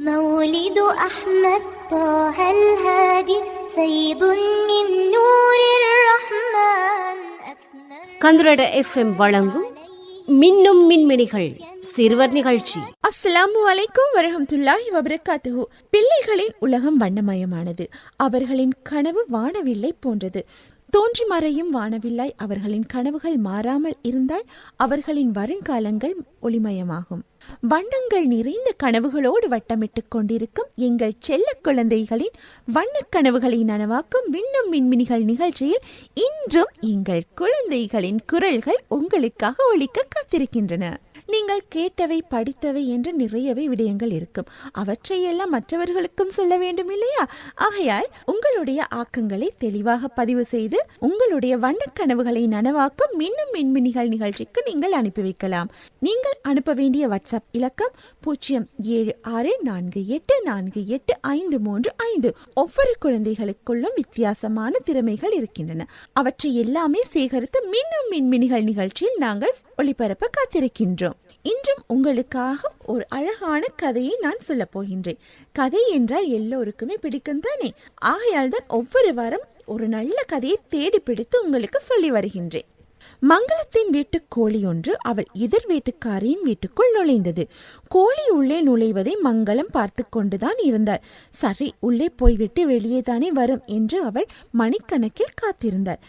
مولد أحمد طه الهادي فيض من نور الرحمن أثنى கந்துரட FM வழங்கும் மின்னும் மின்மினிகள் சிறுவர் நிகழ்ச்சி அஸ்ஸலாமு அலைக்கும் வரஹமத்துல்லாஹி வபரகாத்துஹு பிள்ளைகளின் உலகம் வண்ணமயமானது அவர்களின் கனவு வானவில்லை போன்றது தோன்றி மறையும் வானவில்லாய் அவர்களின் கனவுகள் மாறாமல் இருந்தால் அவர்களின் வருங்காலங்கள் ஒளிமயமாகும். வண்ணங்கள் நிறைந்த கனவுகளோடு வட்டமிட்டுக் கொண்டிருக்கும் எங்கள் செல்ல குழந்தைகளின் வண்ணக் கனவுகளை நனவாக்கும் விண்ணும் மின்மினிகள் நிகழ்ச்சியில் இன்றும் எங்கள் குழந்தைகளின் குரல்கள் உங்களுக்காக ஒழிக்க காத்திருக்கின்றன. நீங்கள் கேட்டவை படித்தவை என்று நிறையவே விடயங்கள் இருக்கும். அவற்றையெல்லாம் மற்றவர்களுக்கும் சொல்ல வேண்டும் இல்லையா ஆகையால் உங்களுடைய ஆக்கங்களை தெளிவாக பதிவு செய்து உங்களுடைய வண்ணக் கனவுகளை நனவாக்கும் மின்னும் மின்மினிகள் நிகழ்ச்சிக்கு நீங்கள் அனுப்பி வைக்கலாம். நீங்கள் அனுப்ப வேண்டிய வாட்ஸ்அப் இலக்கம் பூஜ்ஜியம் ஏழு ஆறு நான்கு எட்டு நான்கு எட்டு ஐந்து மூன்று ஐந்து. ஒவ்வொரு குழந்தைகளுக்குள்ளும் வித்தியாசமான திறமைகள் இருக்கின்றன. அவற்றை எல்லாமே சேகரித்து மின்னும் மின்மினிகள் நிகழ்ச்சியில் நாங்கள் ஒளிபரப்ப காத்திருக்கின்றோம். இன்றும் உங்களுக்காக ஒரு அழகான கதையை நான் சொல்ல போகின்றேன். கதை என்றால் எல்லோருக்குமே பிடிக்கும் தானே? ஆகையால் தான் ஒவ்வொரு வாரம் ஒரு நல்ல கதையை தேடி பிடித்து உங்களுக்கு சொல்லி வருகின்றேன். மங்களத்தின் வீட்டு கோழி ஒன்று அவள் எதிர் வீட்டுக்காரியின் வீட்டுக்குள் நுழைந்தது. கோழி உள்ளே நுழைவதை மங்களம் பார்த்து கொண்டுதான் இருந்தாள். சரி உள்ளே போய்விட்டு வெளியே தானே வரும் என்று அவள் மணிக்கணக்கில் காத்திருந்தாள்.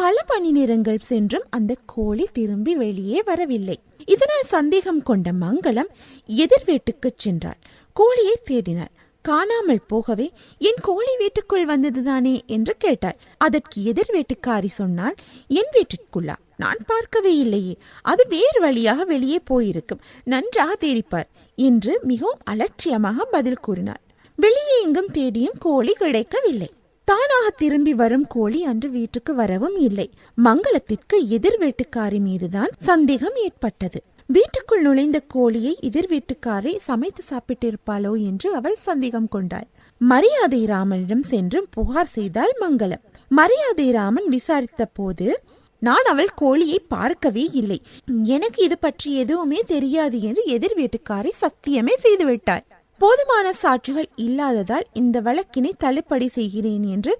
பல மணி நேரங்கள் சென்றும் அந்த கோழி திரும்பி வெளியே வரவில்லை. இதனால் சந்தேகம் கொண்ட மங்களம் எதிர் வீட்டுக்குச் சென்றாள். கோழியை தேடினாள். காணாமல் போகவே என் கோழி வீட்டுக்குள் வந்ததுதானே? என்று கேட்டாள். அதற்கு எதிர் வீட்டுக்காரி சொன்னால் என் வீட்டிற்குள்ளா? நான் பார்க்கவே இல்லையே. அது வேறு வழியாக வெளியே போயிருக்கும். நன்றாக தேடிப்பார் என்று மிகவும் அலட்சியமாக பதில் கூறினாள். வெளியே எங்கும் தேடியும் கோழி கிடைக்கவில்லை. தானாக திரும்பி வரும் கோழி அன்று வீட்டுக்கு வரவும் இல்லை. மங்களத்திற்கு எதிர் வீட்டுக்காரி மீதுதான் சந்தேகம் ஏற்பட்டது. வீட்டுக்குள் நுழைந்த கோழியை எதிர் வீட்டுக்காரி சமைத்து சாப்பிட்டிருப்பாளோ என்று அவள் சந்தேகம் கொண்டாள். மரியாதை ராமனிடம் சென்று புகார் செய்தாள் மங்களம். மரியாதை ராமன் விசாரித்த போது நான் அவள் கோழியை பார்க்கவே இல்லை. எனக்கு இது பற்றி எதுவுமே தெரியாது என்று எதிர் வீட்டுக்காரி சத்தியமே செய்துவிட்டாள். போதுமான சாட்சிகள் இல்லாததால் இந்த வழக்கினை தள்ளுபடி செய்கிறேன் என்று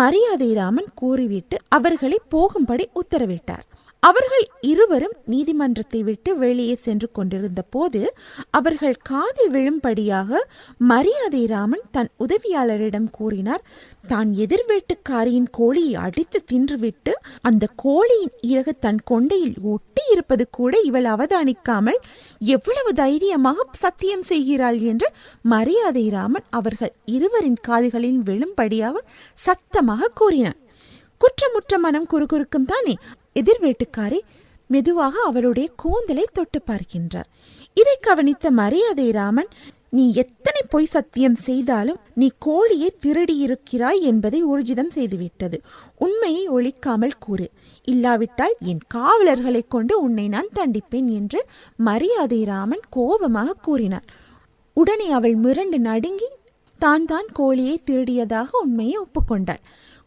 மரியாதை ராமன் கூறிவிட்டு அவர்களை போகும்படி உத்தரவிட்டார். அவர்கள் இருவரும் நீதிமன்றத்தை விட்டு வெளியே சென்று கொண்டிருந்த போது அவர்கள் காதில் விழும்படியாக மரியாதை ராமன் தன் உதவியாளரிடம் கூறினார் தான் எதிர் வீட்டுக்காரியின் கோழியை அடித்து தின்றுவிட்டு அந்த கோழியின் இறகு தன் கொண்டையில் ஒட்டி இருப்பது கூட இவள் அவதானிக்காமல் எவ்வளவு தைரியமாக சத்தியம் செய்கிறாள் என்று மரியாதை ராமன் அவர்கள் இருவரின் காதுகளில் விழும்படியாக சத்தமாக கூறினார். குற்றமுற்ற மனம் குறுகுறுக்கும் தானே எதிர் வீட்டுக்காரி மெதுவாக அவளுடைய கூந்தலை தொட்டு பார்க்கின்றார். இதை கவனித்த மரியாதை ராமன் நீ எத்தனை பொய் சத்தியம் செய்தாலும் நீ கோழியை திருடியிருக்கிறாய் என்பதை ஊர்ஜிதம் செய்துவிட்டது. உண்மையை ஒழிக்காமல் கூறு. இல்லாவிட்டால் என் காவலர்களை கொண்டு உன்னை நான் தண்டிப்பேன் என்று மரியாதை ராமன் கோபமாக கூறினார். உடனே அவள் மிரண்டு நடுங்கி தான் தான் கோழியை திருடியதாக உண்மையை ஒப்புக்கொண்டாள்.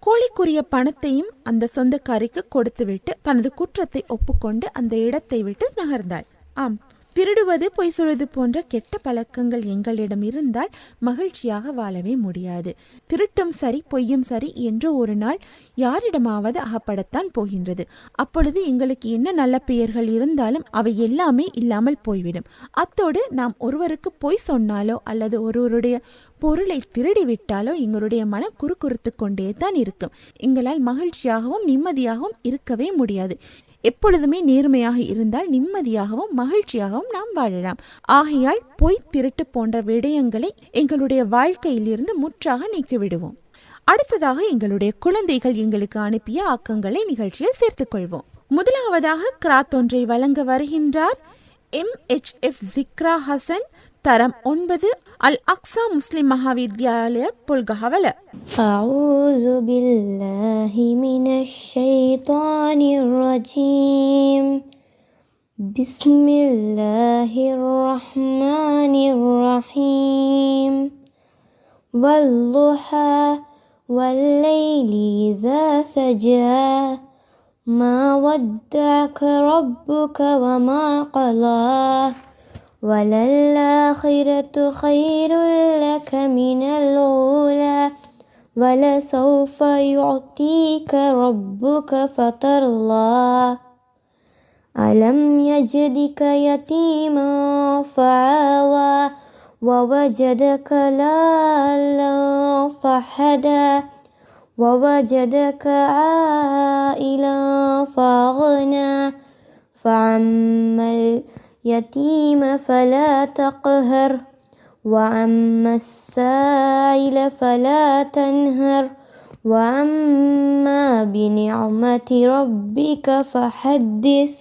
கோழிக்குரிய பணத்தையும் அந்த சொந்தக்காரிக்கு கொடுத்துவிட்டு தனது குற்றத்தை ஒப்புக்கொண்டு அந்த இடத்தை விட்டு நகர்ந்தாள். ஆம் திருடுவது பொய் சொல்வது போன்ற கெட்ட பழக்கங்கள் எங்களிடம் இருந்தால் மகிழ்ச்சியாக வாழவே முடியாது. திருட்டும் சரி பொய்யும் சரி என்று ஒரு நாள் யாரிடமாவது அகப்படத்தான் போகின்றது. அப்பொழுது எங்களுக்கு என்ன நல்ல பெயர்கள் இருந்தாலும் அவை எல்லாமே இல்லாமல் போய்விடும். அத்தோடு நாம் ஒருவருக்கு பொய் சொன்னாலோ அல்லது ஒருவருடைய பொருளை திருடிவிட்டாலோ எங்களுடைய மனம் குறுக்குறுத்து கொண்டே தான் இருக்கும். எங்களால் மகிழ்ச்சியாகவும் நிம்மதியாகவும் இருக்கவே முடியாது. எப்பொழுதுமே நேர்மையாக இருந்தால் நிம்மதியாகவும் மகிழ்ச்சியாகவும் நாம் வாழலாம். ஆகையால் பொய் திருட்டு போன்ற விடயங்களை எங்களுடைய வாழ்க்கையிலிருந்து முற்றாக நீக்கிவிடுவோம். அடுத்ததாக எங்களுடைய குழந்தைகள் எங்களுக்கு அனுப்பிய ஆக்கங்களை நிகழ்ச்சியில் சேர்த்துக் கொள்வோம் முதலாவதாக கிராத் ஒன்றை வழங்க வருகின்றார். M H F Zikra Hasan தரம் ஒன்பது அல் அக்ஸா முஸ்லிம் மகாவித்யாலய புல்கஹவல أعوذ بالله من الشيطان الرجيم بسم الله الرحمن الرحيم والضحى والليل إذا سجى ما ودعك ربك وما قلى وللآخرة خير لك من العلا ولسوف يعطيك ربك فترضى. ألم يجدك يتيما فعاوى ووجدك لالا فحدا ووجدك عائلا فأغنى. فعم اليتيم فلا تقهر وأما السائل فلا تنهر وأما بنعمة ربك فحدث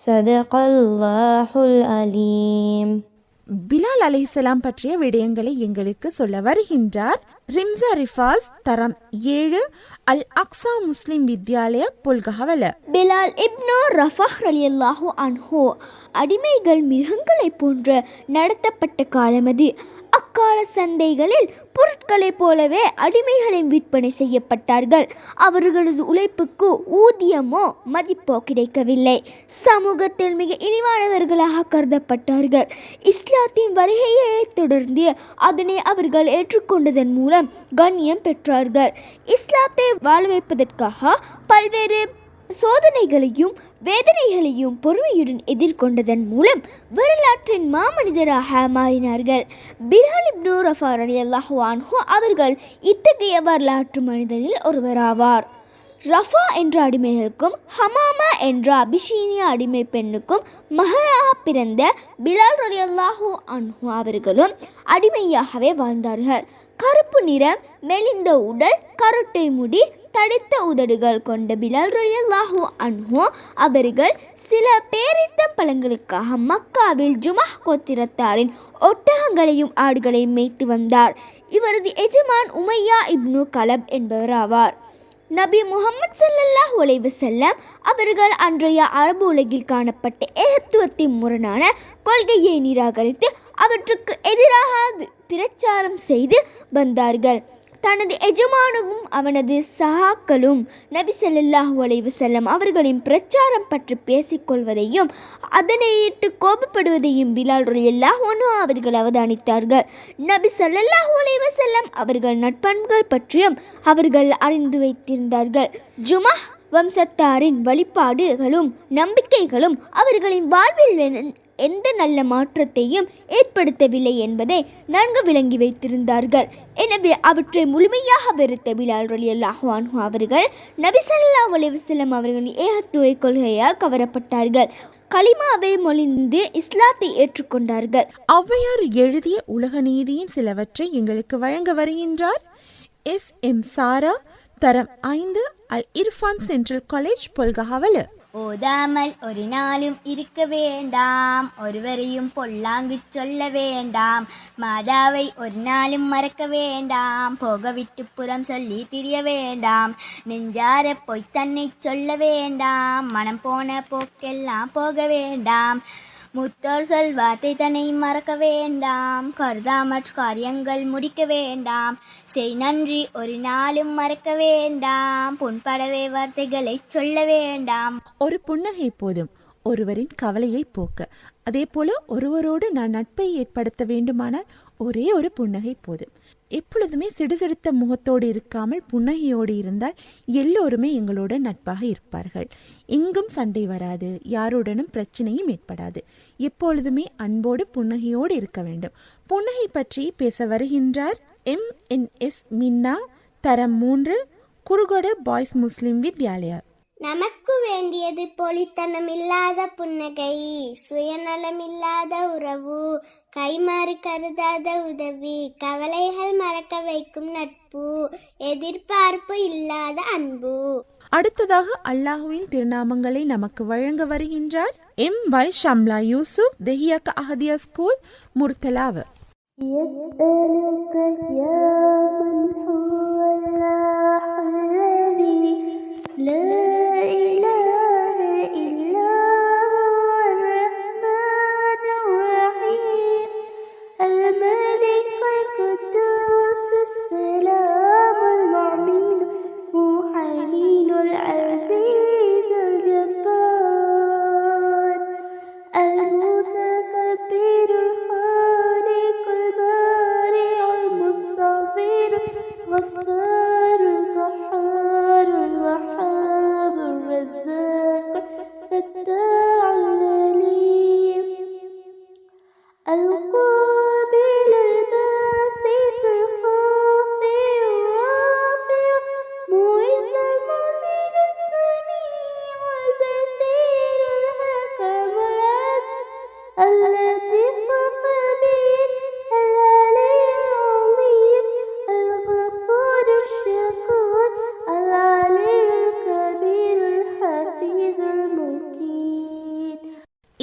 صدق الله العليم பிலால் அலைஹிஸ்ஸலாம் பற்றிய விடயங்களை எங்களுக்கு சொல்ல வருகின்றார் ரிம்சா ரிஃபாஸ் தரம் ஏழு அல் அக்ஸா முஸ்லிம் வித்யாலய பொல்கஹவல. பிலால் இப்னு ரஃபஹ் ரலியல்லாஹு அன்ஹோ அடிமைகள் மிருகங்களைப் போன்று நடத்தப்பட்ட காலம் அது. அக்கால சந்தைகளில் பொருட்களைப் போலவே அடிமைகளின் விற்பனை செய்யப்பட்டார்கள். அவர்களது உழைப்புக்கு ஊதியமோ மதிப்போ கிடைக்கவில்லை. சமூகத்தில் மிக இழிவானவர்களாக கருதப்பட்டார்கள். இஸ்லாத்தின் வருகையை தொடர்ந்து அதனை அவர்கள் ஏற்றுக்கொண்டதன் மூலம் கண்ணியம் பெற்றார்கள். இஸ்லாத்தை வாழ வைப்பதற்காக பல்வேறு சோதனைகளையும் வேதனைகளையும் பொறுமையுடன் எதிர்கொண்டதன் மூலம் வரலாற்றின் மாமனிதராக மாறினார்கள். பிலால் இப்னு ரஃபா ரலியல்லாஹு அன்ஹு அவர்கள் இத்தகைய வரலாற்று மனிதனில் ஒருவராவார். ரஃபா என்ற அடிமைகளுக்கும் ஹமாமா என்ற அபிஷீனிய அடிமை பெண்ணுக்கும் மகளாக பிறந்த பிலால் ரலியல்லாஹு அன்ஹு அவர்களும் அடிமையாகவே வாழ்ந்தார்கள். கருப்பு நிறம் மெலிந்த உடல் கருட்டை முடி தடித்த உதடுகள் கொண்ட பிலால் ரலியல்லாஹு அன்ஹோ அவர்கள் சில பேரித்த பழங்களுக்காக மக்காவில் ஜுமாஹ் கோத்திரத்தாரின் ஒட்டகங்களையும் ஆடுகளையும் மேய்த்து வந்தார். இவரது எஜமான் உமையா இப்னு கலப் என்பவர் ஆவார் நபி முகமது சல்லல்லாஹ் உலைவு செல்லம் அவர்கள் அன்றைய அரபு உலகில் காணப்பட்ட ஏகத்துவத்தின் முரணான கொள்கையை நிராகரித்து அவற்றுக்கு எதிராக பிரச்சாரம் செய்து வந்தார்கள். தனது எஜமானும் அவனது சகாக்களும் நபி செல்லல்லாஹு அலைஹி அவர்களின் பிரச்சாரம் பற்றி பேசிக்கொள்வதையும் அதனையிட்டு கோபப்படுவதையும் பிலால் எல்லா அன்ஹு அவர்கள் அவதானித்தார்கள். நபி செல்லல்லாஹு அலைஹி அவர்கள் நட்பண்புகள் பற்றியும் அவர்கள் அறிந்து வைத்திருந்தார்கள். ஜுமா வம்சத்தாரின் வழிபாடுகளும் நம்பிக்கைகளும் அவர்களின் வாழ்வில் எந்த- நல்ல மாற்றத்தையும் ஏற்படுத்தவில்லை என்பதை நன்கு விளங்கி வைத்திருந்தார்கள். எனவே அவற்றை முழுமையாக வெறுத்த பிலால் அலி அன்ஹு அவர்கள் நபிசல்லா ஸல்லல்லாஹு அவர்களின் ஏகத்துவை கொள்கையால் கவரப்பட்டார்கள். கலிமாவை மொழிந்து இஸ்லாத்தை ஏற்றுக்கொண்டார்கள். ஔவையார் எழுதிய உலக நீதியின் சிலவற்றை எங்களுக்கு வழங்க வருகின்றார். எஸ் எம் சாரா தரம் ஐந்து அல் இர்ஃபான் சென்ட்ரல் காலேஜ் புல்கஹவல. ஓதாமல் ஒரு நாளும் இருக்க வேண்டாம். ஒருவரையும் பொல்லாங்கு சொல்ல வேண்டாம். மாதாவை ஒரு நாளும் மறக்க வேண்டாம். போக விட்டு புறம் சொல்லி திரிய வேண்டாம். நெஞ்சார பொய் தன்னை சொல்ல வேண்டாம். மனம் போன போக்கெல்லாம் போக வேண்டாம். முத்தோர் சொல் வார்த்தை தன்னை மறக்க வேண்டாம். கருதாமற் காரியங்கள் முடிக்க வேண்டாம். செய் நன்றி ஒரு நாளும் மறக்க வேண்டாம். புண்படவே வார்த்தைகளை சொல்ல வேண்டாம். ஒரு புன்னகை போதும். ஒருவரின் கவலையை போக்க. அதே போல ஒருவரோடு நான் நட்பை ஏற்படுத்த வேண்டுமானால் ஒரே ஒரு புன்னகை போதும். எப்பொழுதுமே சிடுசிடுத்த முகத்தோடு இருக்காமல் புன்னகையோடு இருந்தால் எல்லோருமே எங்களோட நட்பாக இருப்பார்கள். எங்கும் சண்டை வராது யாருடனும் பிரச்சனையும் ஏற்படாது. எப்பொழுதுமே அன்போடு புன்னகையோடு இருக்க வேண்டும். புன்னகை பற்றி பேச வருகின்றார் எம் என் எஸ் மின்னா தரம் மூன்று குருகொட பாய்ஸ் முஸ்லிம் வித்யாலயா. நமக்கு வேண்டியது போலித்தனமில்லாத புன்னகை சுயநலமில்லாத உறவு கைமாறு கருதாத உதவி கவலைகள் மறக்க வைக்கும் நட்பு எதிர்பார்ப்பு இல்லாத அன்பு. அடுத்ததாக அல்லாஹுவின் திருநாமங்களை நமக்கு வழங்க வருகின்றார் M Y Shamla Yusuf Dehiyakka Ahadiya school Murthalawa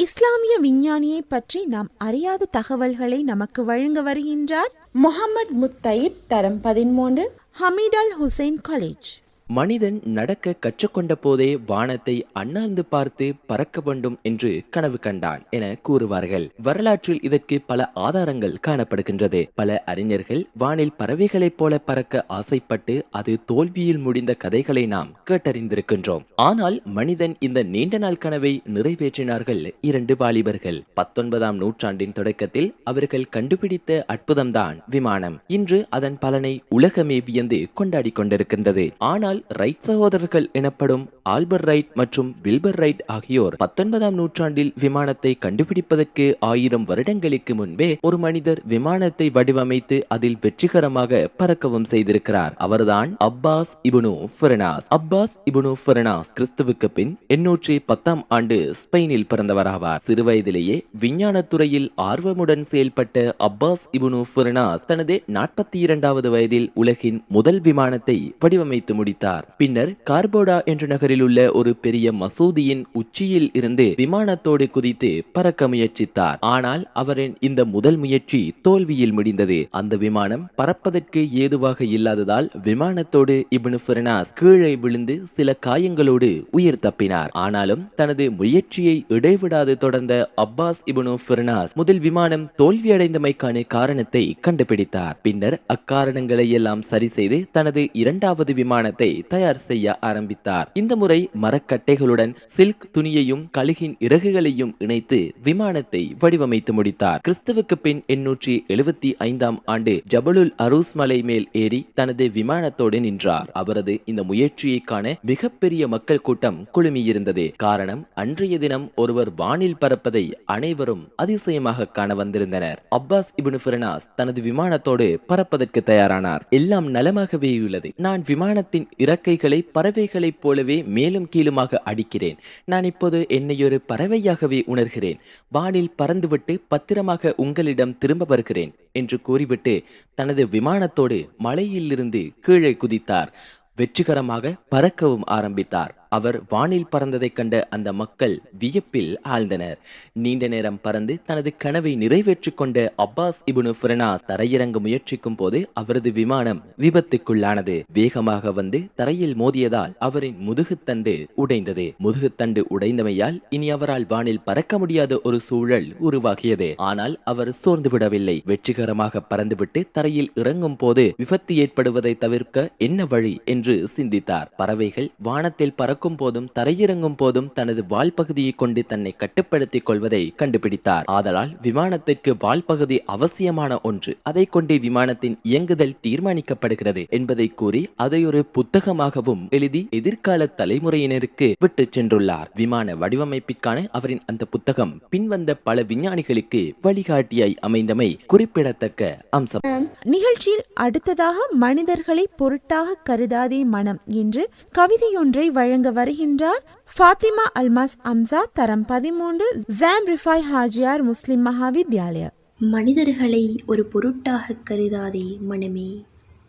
இஸ்லாமிய விஞ்ஞானியை பற்றி நாம் அறியாத தகவல்களை நமக்கு வழங்க வருகின்றார் முகமது முத்தைப் தரம் பதிமூன்று ஹமீட் அல் ஹுசைன் காலேஜ் மனிதன் நடக்க கற்றுக்கொண்ட போதே வானத்தை அண்ணாந்து பார்த்து பறக்க வேண்டும் என்று கனவு கண்டான் என கூறுவார்கள். வரலாற்றில் இதற்கு பல ஆதாரங்கள் காணப்படுகின்றது. பல அறிஞர்கள் வானில் பறவைகளைப் போல பறக்க ஆசைப்பட்டு அது தோல்வியில் முடிந்த கதைகளை நாம் கேட்டறிந்திருக்கின்றோம். ஆனால் மனிதன் இந்த நீண்ட நாள் கனவை நிறைவேற்றினார்கள் இரண்டு வாலிபர்கள். பத்தொன்பதாம் நூற்றாண்டின் தொடக்கத்தில் அவர்கள் கண்டுபிடித்த அற்புதம்தான் விமானம். இன்று அதன் பலனை உலகமே வியந்து கொண்டாடி கொண்டிருக்கின்றது. ஆனால் ரைட் சகோதரர்கள் எனப்படும் ஆல்பர் ரைட் மற்றும் வில்பர் ரைட் ஆகியோர் பத்தொன்பதாம் நூற்றாண்டில் விமானத்தை கண்டுபிடிப்பதற்கு ஆயிரம் வருடங்களுக்கு முன்பே ஒரு மனிதர் விமானத்தை வடிவமைத்து அதில் வெற்றிகரமாக பறக்கவும் செய்திருக்கிறார். அவர்தான் அப்பாஸ் இபுனு ஃபெர்னாஸ். அப்பாஸ் இபுனு ஃபெர்னாஸ் கிறிஸ்துவுக்கு பின் எண்ணூற்றி பத்தாம் ஆண்டு ஸ்பெயினில் பிறந்தவராவார். சிறுவயதிலேயே விஞ்ஞான துறையில் ஆர்வமுடன் செயல்பட்ட அப்பாஸ் இபுனு ஃபெர்னாஸ் தனது நாற்பத்தி இரண்டாவது வயதில் உலகின் முதல் விமானத்தை வடிவமைத்து முடித்தார். பின்னர் கார்போடா என்ற நகரில் உள்ள ஒரு பெரிய மசூதியின் உச்சியில் இருந்து விமானத்தோடு குதித்து பறக்க முயற்சித்தார். ஆனால் அவரின் இந்த முதல் முயற்சி தோல்வியில் முடிந்தது. அந்த விமானம் பறப்பதற்கு ஏதுவாக இல்லாததால் விமானத்தோடு இப்னு ஃபெர்னாஸ் கீழே விழுந்து சில காயங்களோடு உயிர் தப்பினார். ஆனாலும் தனது முயற்சியை இடைவிடாது தொடர்ந்த அப்பாஸ் இபனு ஃபெர்னாஸ் முதல் விமானம் தோல்வியடைந்தமைக்கான காரணத்தை கண்டுபிடித்தார். பின்னர் அக்காரணங்களை எல்லாம் சரி செய்து தனது இரண்டாவது விமானத்தை தயார் செய்ய ஆரம்பித்தார். இந்த முறை மரக்கட்டைகளுடன் சில்க் துணியையும் கழுகின் இறகுகளையும் இணைத்து விமானத்தை வடிவமைத்து முடித்தார். கிறிஸ்துவுக்கு பின் எண்ணூற்றி எழுபத்தி ஐந்தாம் ஆண்டு ஜபலுல் அரூஸ் மலை மேல் ஏறி தனது விமானத்தோடு நின்றார். அவரது இந்த முயற்சியை காண மிகப்பெரிய மக்கள் கூட்டம் குழுமியிருந்தது. காரணம் அன்றைய தினம் ஒருவர் வானில் பறப்பதை அனைவரும் அதிசயமாக காண வந்திருந்தனர். அப்பாஸ் இப்னு ஃபிரனாஸ் தனது விமானத்தோடு பறப்பதற்கு தயாரானார். எல்லாம் நலமாகவே உள்ளது. நான் விமானத்தின் இறக்கைகளை பறவைகளைப் போலவே மேலும் கீழுமாக அடிக்கிறேன். நான் இப்போது என்னையொரு பறவையாகவே உணர்கிறேன். வானில் பறந்துவிட்டு பத்திரமாக உங்களிடம் திரும்ப வருகிறேன் என்று கூறிவிட்டு தனது விமானத்தோடு மலையிலிருந்து கீழே குதித்தார். வெற்றிகரமாக பறக்கவும் ஆரம்பித்தார். அவர் வானில் பறந்ததைக் கண்ட அந்த மக்கள் வியப்பில் ஆழ்ந்தனர். நீண்ட நேரம் பறந்து தனது கனவை நிறைவேற்றிக் கொண்ட அப்பாஸ் இபுனு ஃபிரனாஸ் தரையிறங்க முயற்சிக்கும் போது அவரது விமானம் விபத்துக்குள்ளானது. வேகமாக வந்து தரையில் மோதியதால் அவரின் முதுகுத்தண்டு உடைந்தது. முதுகுத்தண்டு உடைந்தமையால் இனி அவரால் வானில் பறக்க முடியாத ஒரு சூழல் உருவாகியது. ஆனால் அவர் சோர்ந்து விடவில்லை. வெற்றிகரமாக பறந்துவிட்டு தரையில் இறங்கும் போது விபத்து ஏற்படுவதை தவிர்க்க என்ன வழி என்று சிந்தித்தார். பறவைகள் வானத்தில் நடக்கும் போதும் தரையிறங்கும் போதும் தனது வால் பகுதியை கொண்டு தன்னை கட்டுப்படுத்திக் கொள்வதை கண்டுபிடித்தார். ஆதலால் விமானத்திற்கு வால் பகுதி அவசியமான ஒன்று. அதை கொண்டு விமானத்தின் இயங்குதல் தீர்மானிக்கப்படுகிறது என்பதை கூறி அதை ஒரு புத்தகமாகவும் எழுதி எதிர்கால தலைமுறையினருக்கு விட்டு சென்றுள்ளார். விமான வடிவமைப்பிற்கான அவரின் அந்த புத்தகம் பின்வந்த பல விஞ்ஞானிகளுக்கு வழிகாட்டியாய் அமைந்தமை குறிப்பிடத்தக்க அம்சம். நிகழ்ச்சியில் அடுத்ததாக மனிதர்களை பொருட்டாக கருதாதே மனம் என்று கவிதையொன்றை வழங்க வருகின்றார். ஃபாத்திமா அல்மாஸ் அம்சா தரம் பதிமூன்று ஜாம் ரிஃபாய் ஹாஜியார் முஸ்லிம் மகாவித்யாலயா மனிதர்களை ஒரு பொருட்டாக கருதாதே மனமே.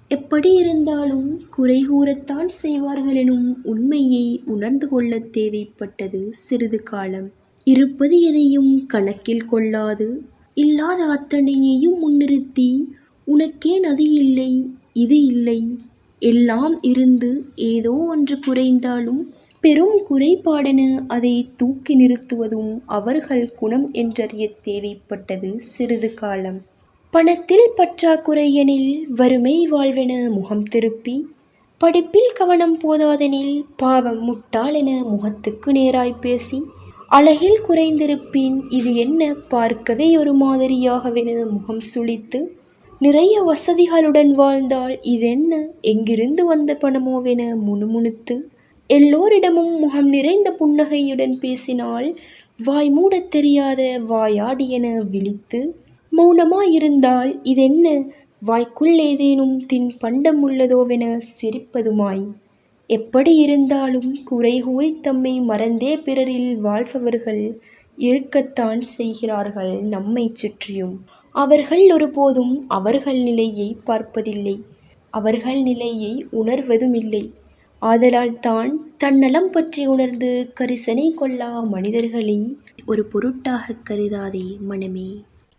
எப்படி இருந்தாலும் குறை கூறத்தான் செய்வார்களெனும் உண்மையை உணர்ந்து கொள்ள தேவைப்பட்டது சிறிது காலம். இருப்பது எதையும் கணக்கில் கொள்ளாது. இல்லாத அத்தனையையும் முன்னிறுத்தி உனக்கேன் அது இல்லை இது இல்லை எல்லாம் இருந்து ஏதோ ஒன்று குறைந்தாலும் பெரும் குறைபாடென அதை தூக்கி நிறுத்துவதும் அவர்கள் குணம் என்றறிய தேவைப்பட்டது சிறிது காலம். பணத்தில் பற்றாக்குறை எனில் வறுமை வாழ்வென முகம் திருப்பி படிப்பில் கவனம் போதாதெனில் பாவம் முட்டாளென முகத்துக்கு நேராய் பேசி அழகில் குறைந்திருப்பின் இது என்ன பார்க்கவே ஒரு மாதிரியாகவென முகம் சுளித்து நிறைய வசதிகளுடன் வாழ்ந்தால் இதென்ன? எங்கிருந்து வந்த பணமோவென முணுமுணுத்து. எல்லோரிடமும் முகம் நிறைந்த புன்னகையுடன் பேசினால் வாய் மூடத் தெரியாத வாயாடி என விழித்து மௌனமாயிருந்தால் இதென்ன? வாய்க்குள் ஏதேனும் தின் பண்டம் உள்ளதோவென சிரிப்பதுமாய். எப்படி இருந்தாலும் குறை கூறி தம்மை மறந்தே பிறரில் வாழ்பவர்கள் இருக்கத்தான் செய்கிறார்கள் நம்மை சுற்றியும். அவர்கள் ஒருபோதும் அவர்கள் நிலையை பார்ப்பதில்லை. அவர்கள் நிலையை உணர்வதுமில்லை. ஆதலால் தான் தன்னலம் பற்றி உணர்ந்து கரிசனை கொள்ளா மனிதர்களை ஒரு பொருட்டாக கருதாதே மனமே.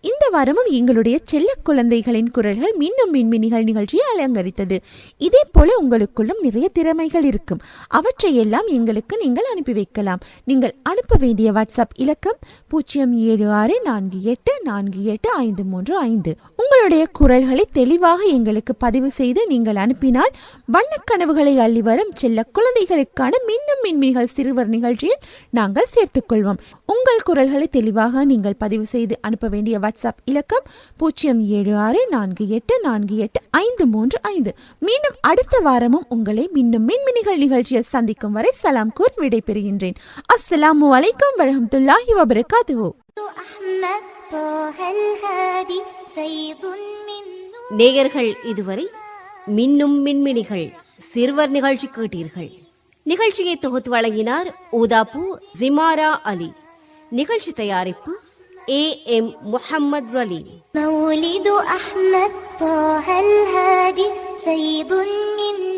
இந்த வாரமும் எங்களுடைய செல்ல குழந்தைகளின் குரல்கள் மின்னும் மின்மினிகள் நிகழ்ச்சியை அலங்கரித்தது. இதே போல உங்களுக்குள்ளும் நிறைய திறமைகள் இருக்கும். அவற்றையெல்லாம் எங்களுக்கு நீங்கள் அனுப்பி வைக்கலாம். நீங்கள் அனுப்ப வேண்டிய வாட்ஸ்அப் இலக்கம் பூஜ்ஜியம் ஏழு ஆறு நான்கு எட்டு நான்கு எட்டு ஐந்து மூன்று ஐந்து. உங்களுடைய குரல்களை தெளிவாக எங்களுக்கு பதிவு செய்து நீங்கள் அனுப்பினால் வண்ணக் கனவுகளை அள்ளி வரும் செல்ல குழந்தைகளுக்கான மின்னும் மின்மிகள் சிறுவர் நிகழ்ச்சியில் நாங்கள் சேர்த்துக்கொள்வோம். உங்கள் குரல்களை தெளிவாக நீங்கள் பதிவு செய்து அனுப்ப வேண்டிய வாட்ஸ்அப் இலக்கம் பூஜ்ஜியம் ஏழு ஆறு நான்கு எட்டு நான்கு எட்டு ஐந்து மூன்று ஐந்து. மீண்டும் அடுத்த வாரமும் உங்களை மீண்டும் மின்மினிகள் நிகழ்ச்சியில் சந்திக்கும் வரை சலாம் கூர் விடைபெறுகின்றேன். அஸ்ஸலாமு அலைக்கும் வரஹமத்துல்லாஹி வபரகாத்துஹு. நேயர்கள் இதுவரை மின்னும் மின்மினிகள் சிறுவர் நிகழ்ச்சி கேட்டீர்கள். நிகழ்ச்சியை தொகுத்து வழங்கினார் ஊதாபு ஜிமாரா அலி. நிகழ்ச்சி தயாரிப்பு اي ام محمد رليم مولد أحمد طه الهادي فيض من